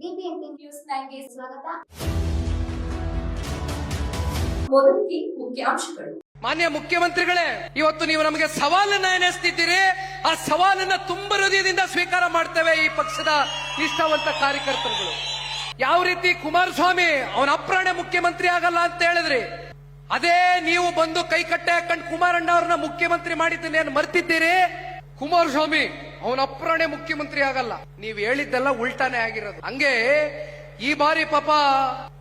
News ಸ್ವಾಗತ. ಮೊದಲಿಗೆ ಮುಖ್ಯಾಂಶಗಳು. ಮಾನ್ಯ ಮುಖ್ಯಮಂತ್ರಿಗಳೇ, ಇವತ್ತು ನೀವು ನಮಗೆ ಸವಾಲನ್ನ ಎನಿಸ್ತಿದ್ದೀರಿ ಆ ಸವಾಲನ್ನ ತುಂಬ ಹೃದಯದಿಂದ ಸ್ವೀಕಾರ ಮಾಡ್ತೇವೆ ಈ ಪಕ್ಷದ ನಿಷ್ಠಾವಂತ ಕಾರ್ಯಕರ್ತರುಗಳು. ಯಾವ ರೀತಿ ಕುಮಾರಸ್ವಾಮಿ ಅವನ ಅಪ್ರಾಣೆ ಮುಖ್ಯಮಂತ್ರಿ ಆಗಲ್ಲ ಅಂತ ಹೇಳಿದ್ರಿ. ಅದೇ ನೀವು ಬಂದು ಕೈ ಕಟ್ಟೆ ಹಾಕೊಂಡು ಕುಮಾರಣ್ಣ ಅವ್ರನ್ನ ಮುಖ್ಯಮಂತ್ರಿ ಮಾಡಿದ್ದೀನಿ ಏನು ಮರ್ತಿದ್ದೀರಿ? ಕುಮಾರಸ್ವಾಮಿ ಅವನ ಅಪ್ರಾಣೆ ಮುಖ್ಯಮಂತ್ರಿ ಆಗಲ್ಲ. ನೀವು ಹೇಳಿದ್ದೆಲ್ಲ ಉಲ್ಟಾನೇ ಆಗಿರೋದು. ಹಂಗೆ ಈ ಬಾರಿ ಪಾಪ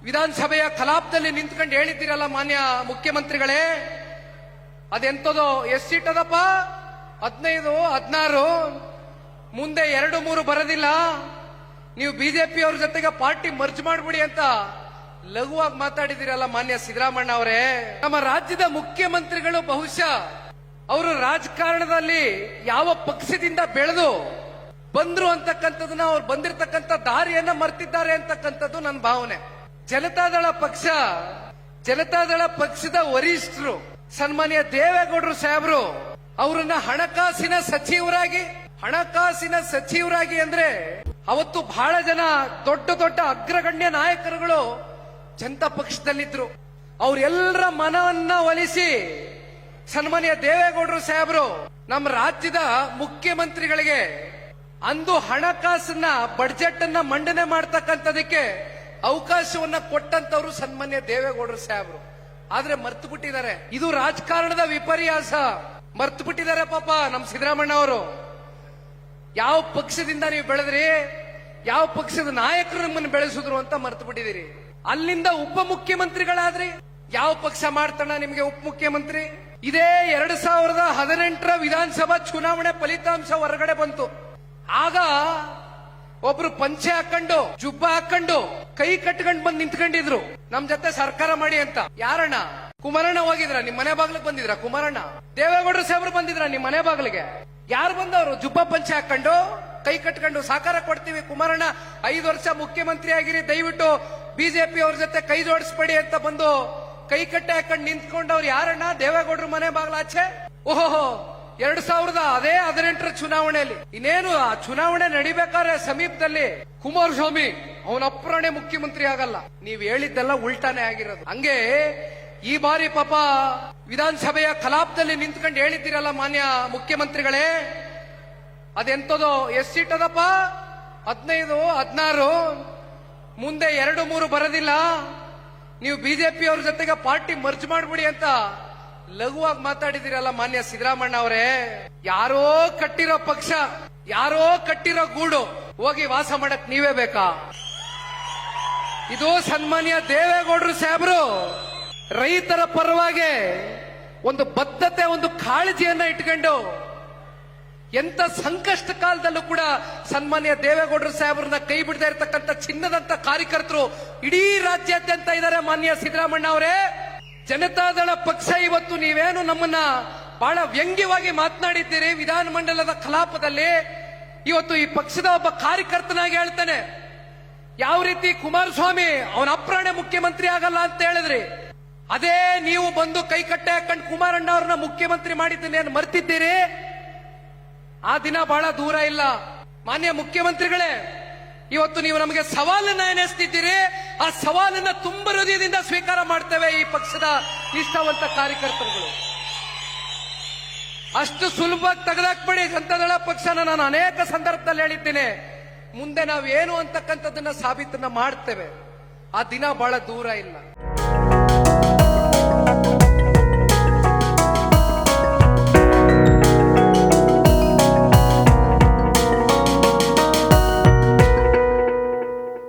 ವಿಧಾನಸಭೆಯ ಕಲಾಪದಲ್ಲಿ ನಿಂತ್ಕೊಂಡು ಹೇಳಿದ್ದೀರಲ್ಲ ಮಾನ್ಯ ಮುಖ್ಯಮಂತ್ರಿಗಳೇ. ಅದೆಂತದೋ ಎಷ್ಟು ಸೀಟ್ ಅದಪ್ಪ ಹದಿನೈದು, ಹದಿನಾರು, ಮುಂದೆ ಎರಡು, ಮೂರು ಬರೋದಿಲ್ಲ. ನೀವು ಬಿಜೆಪಿ ಅವ್ರ ಜೊತೆಗೆ ಪಾರ್ಟಿ ಮರ್ಜ್ ಮಾಡ್ಬಿಡಿ ಅಂತ ಲಘುವಾಗಿ ಮಾತಾಡಿದಿರಲ್ಲ ಮಾನ್ಯ ಸಿದ್ದರಾಮಣ್ಣ ಅವರೇ. ನಮ್ಮ ರಾಜ್ಯದ ಮುಖ್ಯಮಂತ್ರಿಗಳು ಬಹುಶಃ ಅವರು ರಾಜಕಾರಣದಲ್ಲಿ ಯಾವ ಪಕ್ಷದಿಂದ ಬೆಳೆದು ಬಂದ್ರು ಅಂತಕ್ಕಂಥದನ್ನ ಅವ್ರು ಬಂದಿರತಕ್ಕಂಥ ದಾರಿಯನ್ನ ಮರ್ತಿದ್ದಾರೆ ಅಂತಕ್ಕಂಥದ್ದು ನನ್ನ ಭಾವನೆ. ಜನತಾದಳ ಪಕ್ಷ ಜನತಾದಳ ಪಕ್ಷದ ವರಿಷ್ಠರು, ಸನ್ಮಾನ್ಯ ದೇವೇಗೌಡರು ಸಾಹೇಬರು, ಅವರನ್ನ ಹಣಕಾಸಿನ ಸಚಿವರಾಗಿ ಹಣಕಾಸಿನ ಸಚಿವರಾಗಿ ಅಂದ್ರೆ ಅವತ್ತು ಬಹಳ ಜನ ದೊಡ್ಡ ದೊಡ್ಡ ಅಗ್ರಗಣ್ಯ ನಾಯಕರುಗಳು ಜನತಾ ಪಕ್ಷದಲ್ಲಿದ್ರು. ಅವರೆಲ್ಲರ ಮನವನ್ನ ಒಲಿಸಿ ಸನ್ಮಾನ್ಯ ದೇವೇಗೌಡರು ಸಾಹೇಬರು, ನಮ್ಮ ರಾಜ್ಯದ ಮುಖ್ಯಮಂತ್ರಿಗಳಿಗೆ ಅಂದು ಹಣಕಾಸನ್ನ ಬಡ್ಜೆಟ್ ಅನ್ನ ಮಂಡನೆ ಮಾಡ್ತಕ್ಕಂಥದಕ್ಕೆ ಅವಕಾಶವನ್ನ ಕೊಟ್ಟಂತವ್ರು ಸನ್ಮಾನ್ಯ ದೇವೇಗೌಡರು ಸಾಹೇಬರು. ಆದ್ರೆ ಮರ್ತು ಬಿಟ್ಟಿದ್ದಾರೆ ಇದು ರಾಜಕಾರಣದ ವಿಪರ್ಯಾಸ. ಮರ್ತು ಬಿಟ್ಟಿದ್ದಾರೆ ಪಾಪ ನಮ್ ಸಿದ್ದರಾಮಣ್ಣ ಅವರು. ಯಾವ ಪಕ್ಷದಿಂದ ನೀವು ಬೆಳೆದ್ರಿ? ಯಾವ ಪಕ್ಷದ ನಾಯಕರು ನಮ್ಮನ್ನು ಬೆಳೆಸಿದ್ರು ಅಂತ ಮರ್ತು ಬಿಟ್ಟಿದ್ದೀರಿ ಅಲ್ಲಿಂದ ಉಪಮುಖ್ಯಮಂತ್ರಿಗಳಾದ್ರಿ ಯಾವ ಪಕ್ಷ ಮಾಡ್ತಾನ ನಿಮ್ಗೆ ಉಪಮುಖ್ಯಮಂತ್ರಿ ಇದೇ ಎರಡ್ ಸಾವಿರದ ಹದಿನೆಂಟರ ವಿಧಾನಸಭಾ ಚುನಾವಣೆ ಫಲಿತಾಂಶ ಹೊರಗಡೆ ಬಂತು. ಆಗ ಒಬ್ರು ಪಂಚೆ ಹಾಕೊಂಡು, ಜುಬ್ಬ ಹಾಕೊಂಡು ಕೈ ಕಟ್ಕೊಂಡು ಬಂದು ನಿಂತ್ಕೊಂಡಿದ್ರು. ನಮ್ ಜೊತೆ ಸರ್ಕಾರ ಮಾಡಿ ಅಂತ. ಯಾರಣ್ಣ? ಕುಮಾರಣ್ಣ ಹೋಗಿದ್ರ. ನಿಮ್ ಮನೆ ಬಾಗ್ಲಿಗೆ ಬಂದಿದ್ರ? ಕುಮಾರಣ್ಣ. ದೇವೇಗೌಡರು ಸಾಹೇಬ್ರು ಬಂದಿದ್ರ ನಿಮ್ ಮನೆ ಬಾಗ್ಲಿಗೆ. ಯಾರು ಬಂದವರು? ಜುಬ್ಬ ಪಂಚೆ ಹಾಕೊಂಡು ಕೈ ಕಟ್ಕೊಂಡು ಸಾಕಾರ ಕೊಡ್ತೀವಿ ಕುಮಾರಣ್ಣ. ಐದು ವರ್ಷ ಮುಖ್ಯಮಂತ್ರಿ ಆಗಿರಿ, ದಯವಿಟ್ಟು ಬಿಜೆಪಿ ಅವ್ರ ಜೊತೆ ಕೈ ಜೋಡಿಸ್ಬೇಡಿ ಅಂತ ಬಂದು ಕೈ ಕಟ್ಟೆ ಹಾಕೊಂಡು ನಿಂತ್ಕೊಂಡವ್ರು ಯಾರಣ್ಣ? ದೇವೇಗೌಡರು ಮನೆ ಬಾಗ್ಲಾಚೆ? ಓಹೋ ಎರಡ್ ಸಾವಿರದ ಅದೇ ಹದಿನೆಂಟರ ಚುನಾವಣೆಯಲ್ಲಿ. ಇನ್ನೇನು ಆ ಚುನಾವಣೆ ನಡಿಬೇಕಾದ್ರೆ ಸಮೀಪದಲ್ಲಿ ಕುಮಾರಸ್ವಾಮಿ ಅವನ ಅಪ್ರಾಣೆ ಮುಖ್ಯಮಂತ್ರಿ ಆಗಲ್ಲ. ನೀವು ಹೇಳಿದ್ದೆಲ್ಲ ಉಲ್ಟಾನೇ ಆಗಿರೋದು. ಹಂಗೆ ಈ ಬಾರಿ ಪಾಪ ವಿಧಾನಸಭೆಯ ಕಲಾಪದಲ್ಲಿ ನಿಂತ್ಕೊಂಡು ಹೇಳಿದ್ದೀರಲ್ಲ ಮಾನ್ಯ ಮುಖ್ಯಮಂತ್ರಿಗಳೇ? ಅದೆಂತದೋ ಎಸ್ ಸೀಟ್ ಅದಪ್ಪ ಹದಿನೈದು, ಹದಿನಾರು, ಮುಂದೆ ಎರಡು, ಮೂರು ಬರೋದಿಲ್ಲ. ನೀವು ಬಿಜೆಪಿ ಅವ್ರ ಜೊತೆಗೆ ಪಾರ್ಟಿ ಮರ್ಜ್ ಮಾಡ್ಬಿಡಿ ಅಂತ ಲಘುವಾಗಿ ಮಾತಾಡಿದಿರಲ್ಲ ಮಾನ್ಯ ಸಿದ್ದರಾಮಣ್ಣ ಅವರೇ. ಯಾರೋ ಕಟ್ಟಿರೋ ಪಕ್ಷ, ಯಾರೋ ಕಟ್ಟಿರೋ ಗೂಡು ಹೋಗಿ ವಾಸ ಮಾಡಕ್ ನೀವೇ ಬೇಕಾ? ಇದು ಸನ್ಮಾನ್ಯ ದೇವೇಗೌಡರು ಸಾಹೇಬರು. ರೈತರ ಪರವಾಗಿ ಒಂದು ಬದ್ಧತೆ, ಒಂದು ಕಾಳಜಿಯನ್ನ ಇಟ್ಕೊಂಡು ಎಂತ ಸಂಕಷ್ಟ ಕಾಲದಲ್ಲೂ ಕೂಡ ಸನ್ಮಾನ್ಯ ದೇವೇಗೌಡರು ಸಾಹೇಬ್ರನ್ನ ಕೈ ಬಿಡದೇ ಇರತಕ್ಕಂತ ಚಿನ್ನದಂತ ಕಾರ್ಯಕರ್ತರು ಇಡೀ ರಾಜ್ಯಾದ್ಯಂತ ಇದ್ದಾರೆ ಮಾನ್ಯ ಸಿದ್ದರಾಮಣ್ಣ ಅವರೇ. ಜನತಾದಳ ಪಕ್ಷ ಇವತ್ತು ನೀವೇನು ನಮ್ಮನ್ನ ಬಹಳ ವ್ಯಂಗ್ಯವಾಗಿ ಮಾತನಾಡಿದ್ದೀರಿ. ವಿಧಾನಮಂಡಲದ ಕಲಾಪದಲ್ಲಿ ಇವತ್ತು ಈ ಪಕ್ಷದ ಒಬ್ಬ ಕಾರ್ಯಕರ್ತನಾಗಿ ಹೇಳ್ತಾನೆ. ಯಾವ ರೀತಿ ಕುಮಾರಸ್ವಾಮಿ ಅವನ ಅಪ್ರಾಣೆ ಮುಖ್ಯಮಂತ್ರಿ ಆಗಲ್ಲ ಅಂತ ಹೇಳಿದ್ರಿ. ಅದೇ ನೀವು ಬಂದು ಕೈ ಕಟ್ಟೆ ಹಾಕೊಂಡು ಕುಮಾರಣ್ಣ ಅವ್ರನ್ನ ಮುಖ್ಯಮಂತ್ರಿ ಮಾಡಿದ್ದೀನಿ ಏನು ಮರ್ತಿದ್ದೀರಿ? ಆ ದಿನ ಬಹಳ ದೂರ ಇಲ್ಲ. ಮಾನ್ಯ ಮುಖ್ಯಮಂತ್ರಿಗಳೇ, ಇವತ್ತು ನೀವು ನಮಗೆ ಸವಾಲನ್ನ ಎನಿಸ್ತಿದ್ದೀರಿ ಆ ಸವಾಲನ್ನ ತುಂಬ ಹೃದಯದಿಂದ ಸ್ವೀಕಾರ ಮಾಡ್ತೇವೆ ಈ ಪಕ್ಷದ ನಿಷ್ಠಾವಂತ ಕಾರ್ಯಕರ್ತರುಗಳು. ಅಷ್ಟು ಸುಲಭವಾಗಿ ತೆಗೆದಾಕ್ಬೇಡಿ ಜನತಾದಳ ಪಕ್ಷನ ನಾನು ಅನೇಕ ಸಂದರ್ಭದಲ್ಲಿ ಹೇಳಿದ್ದೇನೆ. ಮುಂದೆ ನಾವೇನು ಅಂತಕ್ಕಂಥದ್ದನ್ನ ಸಾಬೀತನ್ನ ಮಾಡ್ತೇವೆ. ಆ ದಿನ ಬಹಳ ದೂರ ಇಲ್ಲ.